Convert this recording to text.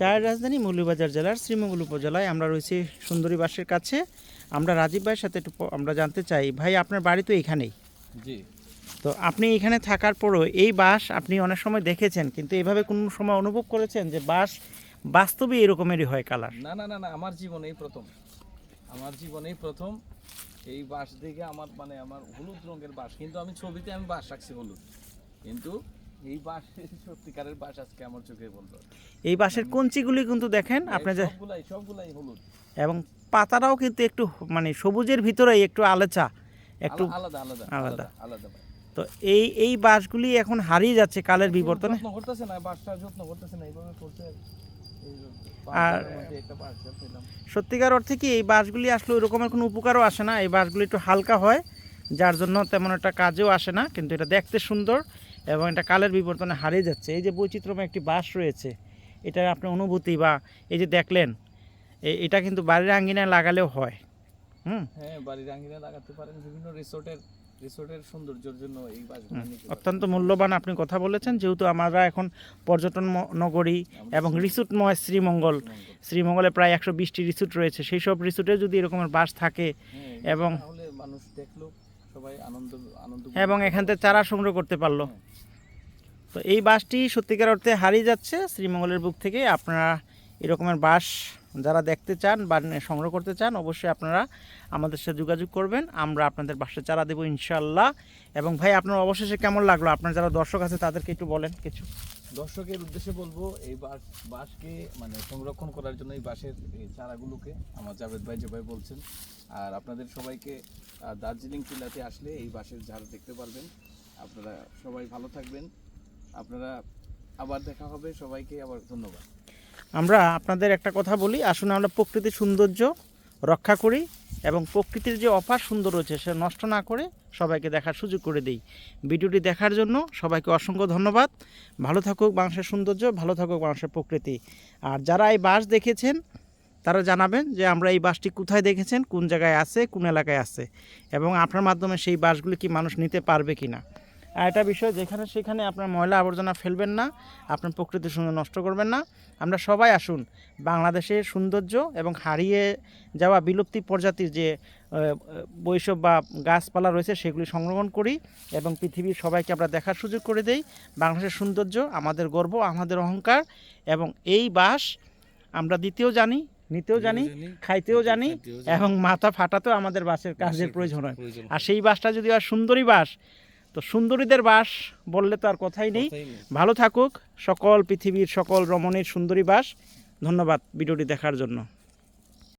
চায়ের রাজধানী মৌলভীবাজার জেলার শ্রীমঙ্গল উপজেলায় আমরা রয়েছি সুন্দরী বাসের কাছে। আমরা রাজীব ভাইয়ের সাথে একটু আমরা জানতে চাই ভাই আপনার বাড়ি তো এখানেই। জি। তো আপনি এখানে থাকার পরও এই বাস আপনি অনেক সময় দেখেছেন কিন্তু এভাবে কোনো সময় অনুভব করেছেন যে বাস বাস্তবে এরকমেরই হয় কালার না না না না আমার জীবনেই প্রথম। আমার জীবনেই প্রথম এই বাস দেখে আমার মানে আমার হলুদ রঙের বাস। কিন্তু আমি ছবিতে আমি বাস রাখছি হলুদ। কিন্তু এই বাস সত্যিকারের বাস আজকে আমার চোখে এই বাসের কঞ্চিগুলি কিন্তু দেখেন আপনি যে সবগুলাই সবগুলাই হলুদ। এবং পাতাটাও কিন্তু একটু মানে সবুজের ভিতরেই একটু আলেচা একটু আলাদা আলাদা আলাদা। আলাদা তো এই এই বাসগুলি এখন হারিয়ে যাচ্ছে কালের বিবর্তনে। যত্ন করতেছে না যত্ন করতেছে না এইভাবে আর- সত্যিকার অর্থে কি এই বাসগুলি আসলে ওই রকমের কোনো উপকারও আসে না। এই বাসগুলি একটু হালকা হয় যার জন্য তেমন একটা কাজেও আসে না কিন্তু এটা দেখতে সুন্দর। এবং এটা কালের বিবর্তনে হারিয়ে যাচ্ছে। এই যে বৈচিত্র্যময় একটি বাস রয়েছে এটার আপনার অনুভূতি বা এই যে দেখলেন এটা কিন্তু বাড়ির আঙ্গিনায় লাগালেও হয়। হুম? হ্যাঁ বাড়ির আঙ্গিনায় লাগাতে পারেন। বিভিন্ন রিসোর্টের রিসোর্টের সৌন্দর্যের জন্য এই অত্যন্ত মূল্যবান আপনি কথা বলেছেন। যেহেতু আমরা এখন পর্যটন নগরী এবং রিসুটময় শ্রীমঙ্গল শ্রীমঙ্গলে। প্রায় একশো বিশটি রিসুট রয়েছে। সেই সব রিসুটে যদি এরকমের বাস থাকে হ্যাঁ, এবং- মানুষ দেখল। সবাই আনন্দ আনন্দ এবং এখান থেকে চারা সংগ্রহ করতে পারল। হ্যাঁ। তো এই বাসটি সত্যিকার অর্থে হারিয়ে যাচ্ছে শ্রীমঙ্গলের বুক থেকে। আপনারা এরকমের বাস যারা দেখতে চান বা সংগ্রহ করতে চান, অবশ্যই আপনারা আমাদের সাথে যোগাযোগ করবেন। আমরা আপনাদের বাসে চারা দেবো ইনশাল্লাহ এবং ভাই, আপনার অবশেষে কেমন লাগল? আপনার যারা দর্শক আছে, তাদেরকে একটু বলেন কিছু। দর্শকের উদ্দেশ্যে বলব, এই বাস বাসকে মানে সংরক্ষণ করার জন্য এই বাসের এই চারাগুলোকে আমার জাভেদ ভাই যে ভাই বলছেন, আর আপনাদের সবাইকে দার্জিলিং টিলাতে আসলে এই বাসের ঝাড় দেখতে পারবেন। আপনারা সবাই ভালো থাকবেন। আপনারা আবার দেখা হবে। সবাইকে আবার ধন্যবাদ। আমরা আপনাদের একটা কথা বলি, আসুন আমরা প্রকৃতির সৌন্দর্য রক্ষা করি এবং প্রকৃতির যে অপার সুন্দর রয়েছে সে নষ্ট না করে সবাইকে দেখার সুযোগ করে দিই। ভিডিওটি দেখার জন্য সবাইকে অসংখ্য ধন্যবাদ। ভালো থাকুক বাংলাদেশের সৌন্দর্য, ভালো থাকুক বাংলাদেশের প্রকৃতি। আর যারা এই বাস দেখেছেন, তারা জানাবেন যে আমরা এই বাসটি কোথায় দেখেছেন, কোন জায়গায় আছে, কোন এলাকায় আছে। এবং আপনার মাধ্যমে সেই বাসগুলি কি মানুষ নিতে পারবে কি না আর একটা বিষয় যেখানে সেখানে আপনার ময়লা আবর্জনা ফেলবেন না আপনার প্রকৃতির সৌন্দর্য নষ্ট করবেন না। আমরা সবাই আসুন বাংলাদেশের সৌন্দর্য এবং হারিয়ে যাওয়া বিলুপ্তি প্রজাতির যে বৈষব বা গাছপালা রয়েছে সেগুলি সংরক্ষণ করি এবং পৃথিবীর সবাইকে আমরা দেখার সুযোগ করে দেই। বাংলাদেশের সৌন্দর্য আমাদের গর্ব আমাদের অহংকার এবং এই বাস আমরা দ্বিতীয় জানি নিতেও জানি খাইতেও জানি এবং মাথা ফাটাতেও আমাদের বাসের কাজের প্রয়োজন হয়। আর সেই বাসটা যদি আর সুন্দরী বাস তো সুন্দরীদের বাস বললে তো আর কথাই নেই। ভালো থাকুক। সকল পৃথিবীর সকল রমণীর সুন্দরী বাস। ধন্যবাদ ভিডিওটি দেখার জন্য।